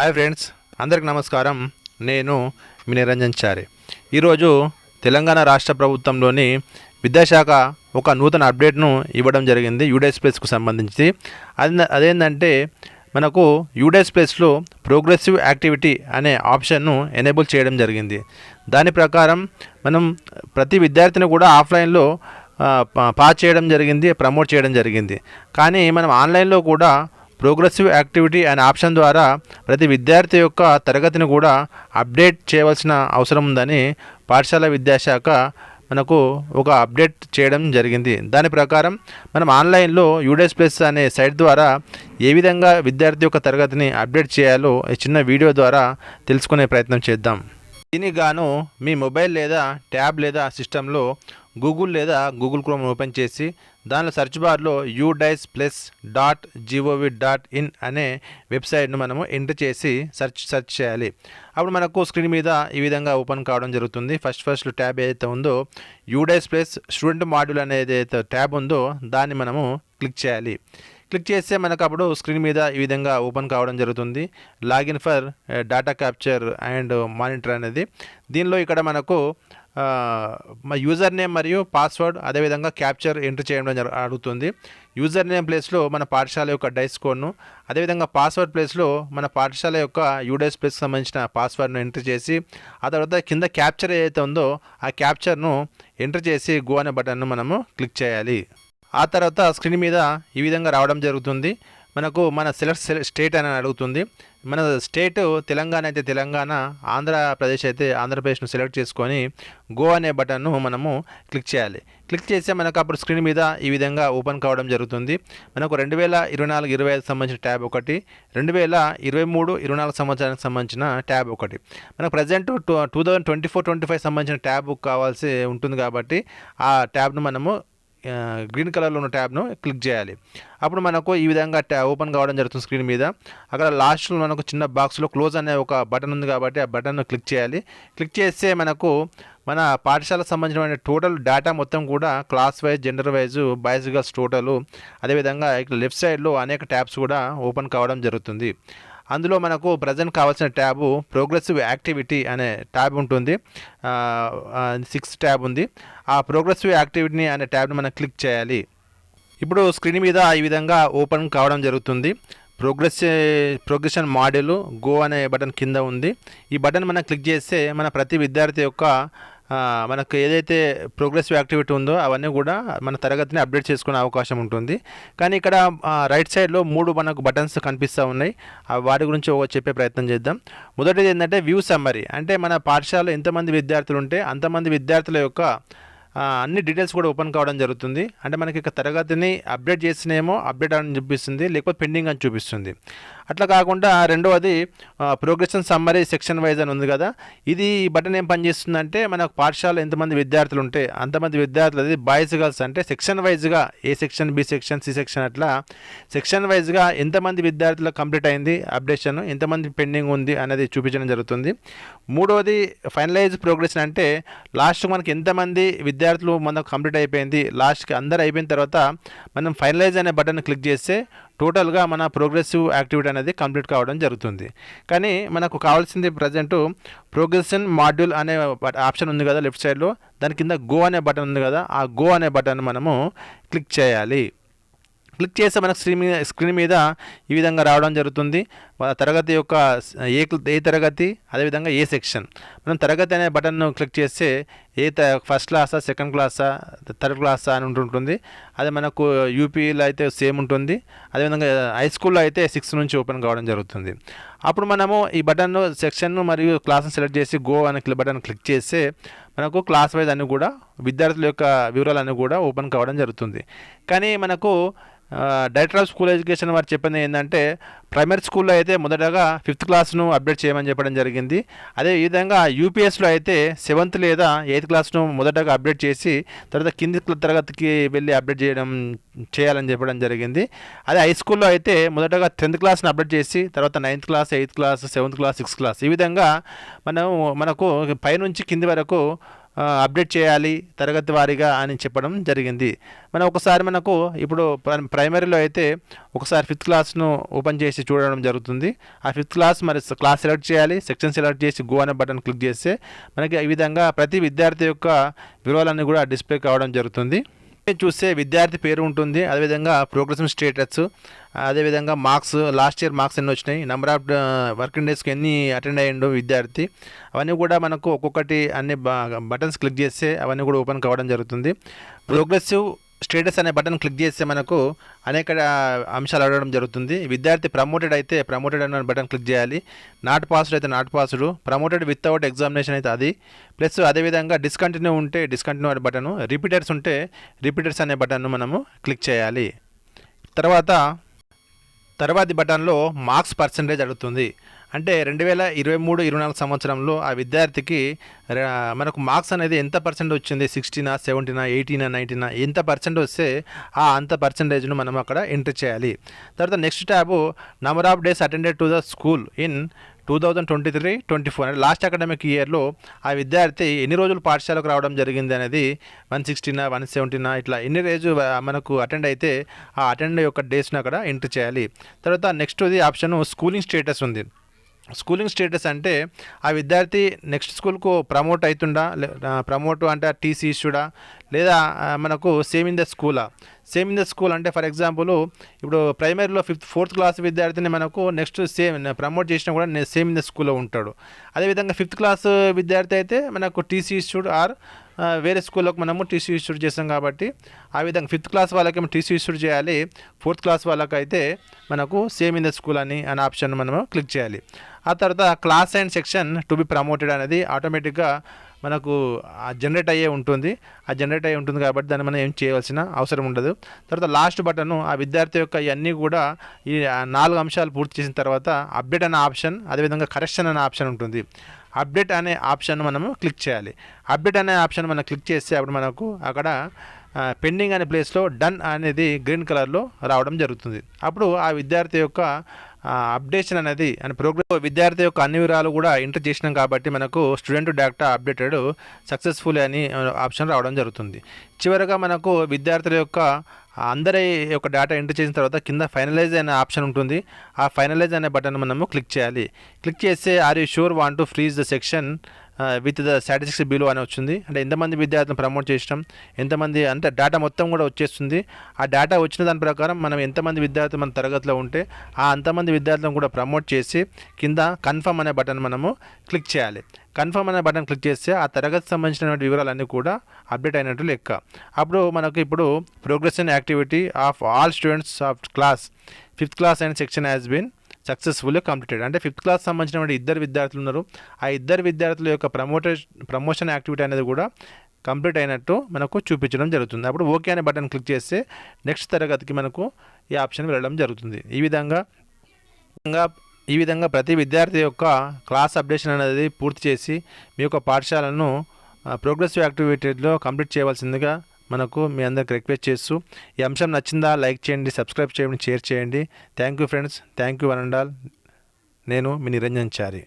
Hi friends అందరికి నమస్కారం. నేను మీ నిరంజన్ చారి. ఈరోజు తెలంగాణ రాష్ట్ర ప్రభుత్వంలోని విద్యాశాఖ ఒక నూతన అప్డేట్ను ఇవ్వడం జరిగింది యూడైస్ ప్లేస్కు సంబంధించి. అది అదేంటంటే మనకు యూడైస్ ప్లేస్లో ప్రోగ్రెసివ్ యాక్టివిటీ అనే ఆప్షన్ను ఎనేబుల్ చేయడం జరిగింది. దాని ప్రకారం మనం ప్రతి విద్యార్థిని కూడా ఆఫ్లైన్లో పాస్ చేయడం జరిగింది ప్రమోట్ చేయడం జరిగింది. కానీ మనం ఆన్లైన్లో కూడా ప్రోగ్రెసివ్ యాక్టివిటీ అనే ఆప్షన్ ద్వారా ప్రతి విద్యార్థి యొక్క తరగతిని కూడా అప్డేట్ చేయవలసిన అవసరం ఉందని పాఠశాల విద్యాశాఖ మనకు ఒక అప్డేట్ చేయడం జరిగింది. దాని ప్రకారం మనం ఆన్లైన్లో యూడెస్ ప్లస్ అనే సైట్ ద్వారా ఏ విధంగా విద్యార్థి యొక్క తరగతిని అప్డేట్ చేయాలో ఈ చిన్న వీడియో ద్వారా తెలుసుకునే ప్రయత్నం చేద్దాం. దీనికి గాను మీ మొబైల్ లేదా ట్యాబ్ లేదా సిస్టంలో గూగుల్ లేదా గూగుల్ క్రోమ్ ఓపెన్ చేసి దానిలో సెర్చ్ బార్లో UDISE plus dot G O V dot in అనే వెబ్సైట్ను మనము ఎంటర్ చేసి సెర్చ్ సెర్చ్ చేయాలి. అప్పుడు మనకు స్క్రీన్ మీద ఈ విధంగా ఓపెన్ కావడం జరుగుతుంది. ఫస్ట్ ఫస్ట్ ట్యాబ్ ఏదైతే ఉందో యూడైస్ ప్లస్ స్టూడెంట్ మాడ్యూల్ అనేది ఏదైతే ట్యాబ్ ఉందో దాన్ని మనము క్లిక్ చేయాలి. క్లిక్ చేస్తే మనకు అప్పుడు స్క్రీన్ మీద ఈ విధంగా ఓపెన్ కావడం జరుగుతుంది. Login for data capture and monitor అనేది. దీనిలో ఇక్కడ మనకు మా యూజర్ నేమ్ మరియు పాస్వర్డ్ అదేవిధంగా క్యాప్చర్ ఎంటర్ చేయడం జరు- అడుగుతుంది. యూజర్ నేమ్ ప్లేస్లో మన పాఠశాల యొక్క డైస్ కోడ్ను అదేవిధంగా పాస్వర్డ్ ప్లేస్లో మన పాఠశాల యొక్క యూడైస్ ప్లేస్కి సంబంధించిన పాస్వర్డ్ను ఎంటర్ చేసి ఆ తర్వాత కింద క్యాప్చర్ ఏదైతే ఉందో ఆ క్యాప్చర్ను ఎంటర్ చేసి గో అనే బటన్ను మనము క్లిక్ చేయాలి. ఆ తర్వాత స్క్రీన్ మీద ఈ విధంగా రావడం జరుగుతుంది. మనకు మన సెలెక్ట్ స్టేట్ అని అడుగుతుంది. మన స్టేట్ తెలంగాణ అయితే తెలంగాణ ఆంధ్రప్రదేశ్ అయితే ఆంధ్రప్రదేశ్ను సెలెక్ట్ చేసుకొని గో అనే బటన్ను మనము క్లిక్ చేయాలి. క్లిక్ చేస్తే మనకు అప్పుడు స్క్రీన్ మీద ఈ విధంగా ఓపెన్ కావడం జరుగుతుంది. మనకు రెండు వేల ఇరవై నాలుగు ఇరవై ఐదు సంబంధించిన ట్యాబ్ ఒకటి రెండు వేల ఇరవై మూడు ఇరవై నాలుగు సంవత్సరానికి సంబంధించిన ట్యాబ్ ఒకటి. మనకు present two two thousand twenty four twenty five సంబంధించిన ట్యాబ్ కావాల్సి ఉంటుంది కాబట్టి ఆ ట్యాబ్ను మనము గ్రీన్ కలర్లో ఉన్న ట్యాబ్ను క్లిక్ చేయాలి. అప్పుడు మనకు ఈ విధంగా ట్యా ఓపెన్ కావడం జరుగుతుంది స్క్రీన్ మీద. అక్కడ లాస్ట్లో మనకు చిన్న బాక్స్లో క్లోజ్ అనే ఒక బటన్ ఉంది కాబట్టి ఆ బటన్ను క్లిక్ చేయాలి. క్లిక్ చేస్తే మనకు మన పాఠశాలకు సంబంధించిన టోటల్ డేటా మొత్తం కూడా class wise gender wise boys girls total అదేవిధంగా ఇక్కడ లెఫ్ట్ సైడ్లో అనేక ట్యాబ్స్ కూడా ఓపెన్ కావడం జరుగుతుంది. అందులో మనకు ప్రజెంట్ కావాల్సిన ట్యాబు ప్రోగ్రెసివ్ యాక్టివిటీ అనే ట్యాబ్ ఉంటుంది. సిక్స్ ట్యాబ్ ఉంది. ఆ ప్రోగ్రెసివ్ యాక్టివిటీని అనే ట్యాబ్ని మనం క్లిక్ చేయాలి. ఇప్పుడు స్క్రీన్ మీద ఈ విధంగా ఓపెన్ కావడం జరుగుతుంది. ప్రోగ్రెస్ ప్రోగ్రెషన్ మాడ్యూల్ గో అనే బటన్ కింద ఉంది. ఈ బటన్ మనం క్లిక్ చేస్తే మన ప్రతి విద్యార్థి యొక్క మనకు ఏదైతే ప్రోగ్రెసివ్ యాక్టివిటీ ఉందో అవన్నీ కూడా మన తరగతిని అప్డేట్ చేసుకునే అవకాశం ఉంటుంది. కానీ ఇక్కడ రైట్ సైడ్లో మూడు మనకు బటన్స్ కనిపిస్తూ ఉన్నాయి. వాటి గురించి ఒక చెప్పే ప్రయత్నం చేద్దాం. మొదటిది ఏంటంటే వ్యూ సమ్మరీ అంటే మన పాఠశాలలో ఎంతమంది విద్యార్థులు ఉంటే అంతమంది విద్యార్థుల యొక్క అన్ని డీటెయిల్స్ కూడా ఓపెన్ కావడం జరుగుతుంది. అంటే మనకి ఇక తరగతిని అప్డేట్ చేసినేమో అప్డేట్ అని చూపిస్తుంది లేకపోతే పెండింగ్ అని చూపిస్తుంది. అట్లా కాకుండా రెండవది ప్రోగ్రెషన్ సమ్మరీ సెక్షన్ వైజ్ అని ఉంది కదా. ఇది బటన్ ఏం పనిచేస్తుందంటే మనకు పాఠశాల ఎంతమంది విద్యార్థులు ఉంటే అంతమంది విద్యార్థులు అది బాయ్స్ గర్ల్స్ అంటే సెక్షన్ వైజ్గా A section B section C section అట్లా సెక్షన్ వైజ్గా ఎంతమంది విద్యార్థులు కంప్లీట్ అయింది అప్డేషన్ ఎంతమంది పెండింగ్ ఉంది అనేది చూపించడం జరుగుతుంది. మూడవది ఫైనలైజ్ ప్రోగ్రెషన్ అంటే లాస్ట్ మనకి ఎంతమంది విద్యార్థులు విద్యార్థులు మనకు కంప్లీట్ అయిపోయింది. లాస్ట్కి అందరు అయిపోయిన తర్వాత మనం ఫైనలైజ్ అనే బటన్ క్లిక్ చేస్తే టోటల్గా మన ప్రోగ్రెసివ్ యాక్టివిటీ అనేది కంప్లీట్ కావడం జరుగుతుంది. కానీ మనకు కావాల్సింది ప్రజెంట్ ప్రోగ్రెషన్ మాడ్యూల్ అనే ఆప్షన్ ఉంది కదా లెఫ్ట్ సైడ్లో. దాని కింద గో అనే బటన్ ఉంది కదా ఆ గో అనే బటన్ మనము క్లిక్ చేయాలి. క్లిక్ చేస్తే మనకు స్క్రీన్ మీద స్క్రీన్ మీద ఈ విధంగా రావడం జరుగుతుంది. తరగతి యొక్క ఏ ఏ తరగతి అదేవిధంగా ఏ సెక్షన్ మనం తరగతి అనే బటన్ను క్లిక్ చేస్తే ఏ త ఫస్ట్ క్లాసా సెకండ్ క్లాసా థర్డ్ క్లాసా అని ఉంటుంటుంది అది మనకు యూపీలో అయితే సేమ్ ఉంటుంది. అదేవిధంగా హై స్కూల్లో అయితే సిక్స్త్ నుంచి ఓపెన్ కావడం జరుగుతుంది. అప్పుడు మనము ఈ బటన్ సెక్షన్ మరియు క్లాస్ని సెలెక్ట్ చేసి గో అనే బటన్ క్లిక్ చేస్తే మనకు క్లాస్ వైజ్ అన్నీ కూడా విద్యార్థుల యొక్క వివరాలన్నీ కూడా ఓపెన్ కావడం జరుగుతుంది. కానీ మనకు డైరెక్టర్ ఆఫ్ స్కూల్ ఎడ్యుకేషన్ వారు చెప్పింది ఏంటంటే ప్రైమరీ స్కూల్లో అయితే మొదటగా ఫిఫ్త్ క్లాస్ను అప్డేట్ చేయమని చెప్పడం జరిగింది. అదే విధంగా యూపీఎస్లో అయితే సెవెంత్ లేదా ఎయిత్ క్లాస్ను మొదటగా అప్డేట్ చేసి తర్వాత కింది తరగతికి వెళ్ళి అప్డేట్ చేయడం చేయాలని చెప్పడం జరిగింది. అదే హై స్కూల్లో అయితే మొదటగా టెన్త్ క్లాస్ని అప్డేట్ చేసి తర్వాత ninth class eighth class seventh class sixth class. ఈ విధంగా మనం మనకు పైనుంచి కింది వరకు అప్డేట్ చేయాలి తరగతి వారీగా అని చెప్పడం జరిగింది. మనం ఒకసారి మనకు ఇప్పుడు ప్ర- ప్రైమరీలో అయితే ఒకసారి ఫిఫ్త్ క్లాస్ను ఓపెన్ చేసి చూడడం జరుగుతుంది. ఆ ఫిఫ్త్ క్లాస్ మరి క్లాస్ సెలెక్ట్ చేయాలి సెక్షన్ సెలెక్ట్ చేసి గో అనే బటన్ క్లిక్ చేస్తే మనకి ఈ విధంగా ప్రతి విద్యార్థి యొక్క వివరాలన్నీ కూడా డిస్ప్లే కావడం జరుగుతుంది. చూస్తే విద్యార్థి పేరు ఉంటుంది అదేవిధంగా ప్రోగ్రెసివ్ స్టేటస్ అదేవిధంగా మార్క్స్ లాస్ట్ ఇయర్ మార్క్స్ ఎన్ని వచ్చినాయి నెంబర్ ఆఫ్ వర్కింగ్ డేస్కి ఎన్ని అటెండ్ అయ్యిండు విద్యార్థి. అవన్నీ కూడా మనకు ఒక్కొక్కటి అన్ని బటన్స్ క్లిక్ చేస్తే అవన్నీ కూడా ఓపెన్ కావడం జరుగుతుంది. ప్రోగ్రెసివ్ స్టేటస్ అనే బటన్ క్లిక్ చేస్తే మనకు అనేక అంశాలు అడగడం జరుగుతుంది. విద్యార్థి ప్రమోటెడ్ అయితే ప్రమోటెడ్ అనే బటన్ క్లిక్ చేయాలి. నాట్ పాస్డ్ అయితే not passed. Promoted without examination అయితే అది. ప్లస్ అదేవిధంగా డిస్కంటిన్యూ ఉంటే డిస్కంటిన్యూ అనే బటన్ రిపీటర్స్ ఉంటే రిపీటర్స్ అనే బటన్ను మనము క్లిక్ చేయాలి. తర్వాత తర్వాతి బటన్లో మార్క్స్ పర్సంటేజ్ అడుగుతుంది. అంటే రెండు వేల ఇరవై మూడు ఇరవై నాలుగు సంవత్సరంలో ఆ విద్యార్థికి మనకు మార్క్స్ అనేది ఎంత పర్సెంట్ వచ్చింది? సిక్స్టీనా సెవెంటీనా ఎయిటీనా నైన్టీనా? ఎంత పర్సెంట్ వస్తే ఆ అంత పర్సంటేజ్ను మనం అక్కడ ఎంటర్ చేయాలి. తర్వాత next tab number of days attended to the school in two thousand twenty three twenty four. అంటే లాస్ట్ అకాడమిక్ ఇయర్లో ఆ విద్యార్థి ఎన్ని రోజులు పాఠశాలకు రావడం జరిగింది అనేది వన్ సిక్స్టీనా వన్ సెవెంటీనా ఇట్లా ఎన్ని రోజు మనకు అటెండ్ అయితే ఆ అటెండ్ యొక్క డేస్ను అక్కడ ఎంటర్ చేయాలి. తర్వాత నెక్స్ట్ ఇది ఆప్షన్ స్కూలింగ్ స్టేటస్ ఉంది. స్కూలింగ్ స్టేటస్ అంటే ఆ విద్యార్థి నెక్స్ట్ స్కూల్కు ప్రమోట్ అవుతుండా ప్రమోట్ అంటే టీసీ ఇష్యూడా లేదా మనకు సేమ్ ఇన్ ద స్కూలా? సేమ్ ఇన్ ద స్కూల్ అంటే ఫర్ ఎగ్జాంపుల్ ఇప్పుడు ప్రైమరీలో ఫిఫ్త్ ఫోర్త్ క్లాస్ విద్యార్థిని మనకు నెక్స్ట్ సేమ్ ప్రమోట్ చేసినా కూడా సేమ్ ఇన్ ద స్కూల్లో ఉంటాడు. అదేవిధంగా ఫిఫ్త్ క్లాస్ విద్యార్థి అయితే మనకు టీసీ ఇష్యూడ్ ఆర్ వేరే స్కూల్లోకి మనము టీసీ ఇష్యూడ్ చేస్తాం కాబట్టి ఆ విధంగా ఫిఫ్త్ క్లాస్ వాళ్ళకేమో టీసీ ఇష్యూడ్ చేయాలి. ఫోర్త్ క్లాస్ వాళ్ళకైతే మనకు సేమ్ ఇన్ ద స్కూల్ అని అనే ఆప్షన్ మనము క్లిక్ చేయాలి. ఆ తర్వాత class and section to be promoted అనేది ఆటోమేటిక్గా మనకు జనరేట్ అయ్యే ఉంటుంది. ఆ జనరేట్ అయ్యి ఉంటుంది కాబట్టి దాన్ని మనం ఏం చేయవలసిన అవసరం ఉండదు. తర్వాత లాస్ట్ బటన్ ఆ విద్యార్థి యొక్క ఇవన్నీ కూడా ఈ నాలుగు అంశాలు పూర్తి చేసిన తర్వాత అప్డేట్ అనే ఆప్షన్ అదేవిధంగా కరెక్షన్ అనే ఆప్షన్ ఉంటుంది. అప్డేట్ అనే ఆప్షన్ మనము క్లిక్ చేయాలి. అప్డేట్ అనే ఆప్షన్ మనం క్లిక్ చేస్తే అప్పుడు మనకు అక్కడ పెండింగ్ అనే ప్లేస్లో డన్ అనేది గ్రీన్ కలర్లో రావడం జరుగుతుంది. అప్పుడు ఆ విద్యార్థి యొక్క అప్డేషన్ అనేది అని ప్రోగ్రెస్ విద్యార్థి యొక్క అన్ని వివరాలు కూడా ఎంటర్ చేసినాం కాబట్టి మనకు స్టూడెంట్ డేటా అప్డేటెడ్ సక్సెస్ఫుల్ అని ఆప్షన్ రావడం జరుగుతుంది. చివరగా మనకు విద్యార్థుల యొక్క అందరి యొక్క డేటా ఎంటర్ చేసిన తర్వాత కింద ఫైనలైజ్ అనే ఆప్షన్ ఉంటుంది. ఆ ఫైనలైజ్ అనే బటన్ మనము క్లిక్ చేయాలి. క్లిక్ చేస్తే are you sure want to freeze the section with the statistics below అని వచ్చింది. అంటే ఎంతమంది విద్యార్థులను ప్రమోట్ చేసినాం ఎంతమంది అంటే డేటా మొత్తం కూడా వచ్చేస్తుంది. ఆ డేటా వచ్చిన దాని ప్రకారం మనం ఎంతమంది విద్యార్థులు మన తరగతిలో ఉంటే ఆ అంతమంది విద్యార్థులను కూడా ప్రమోట్ చేసి కింద కన్ఫర్మ్ అనే బటన్ మనము క్లిక్ చేయాలి. కన్ఫర్మ్ అనే బటన్ క్లిక్ చేస్తే ఆ తరగతి సంబంధించినటువంటి వివరాలన్నీ కూడా అప్డేట్ అయినట్టు లెక్క. అప్పుడు మనకు ఇప్పుడు progress and activity of all students of class fifth class and section has been సక్సెస్ఫుల్గా కంప్లీటెడ్. అంటే ఫిఫ్త్ క్లాస్ సంబంధించిన ఇద్దరు విద్యార్థులు ఉన్నారు. ఆ ఇద్దరు విద్యార్థుల యొక్క ప్రమోటర్ ప్రమోషన్ యాక్టివిటీ అనేది కూడా కంప్లీట్ అయినట్టు మనకు చూపించడం జరుగుతుంది. అప్పుడు ఓకే అనే బటన్ క్లిక్ చేస్తే నెక్స్ట్ తరగతికి మనకు ఈ ఆప్షన్ వెళ్ళడం జరుగుతుంది. ఈ విధంగా విధంగా ఈ విధంగా ప్రతి విద్యార్థి యొక్క క్లాస్ అప్డేషన్ అనేది పూర్తి చేసి మీ యొక్క పాఠశాలను ప్రోగ్రెసివ్ యాక్టివిటీలో కంప్లీట్ చేయవలసిందిగా మనకు మీ అందరికి రిక్వెస్ట్ చేస్తూ ఈ అంశం నచ్చిందా లైక్ చేయండి సబ్స్క్రైబ్ చేయండి షేర్ చేయండి. Thank you friends thank you one and all నేను మీ నిరంజన్ చారి.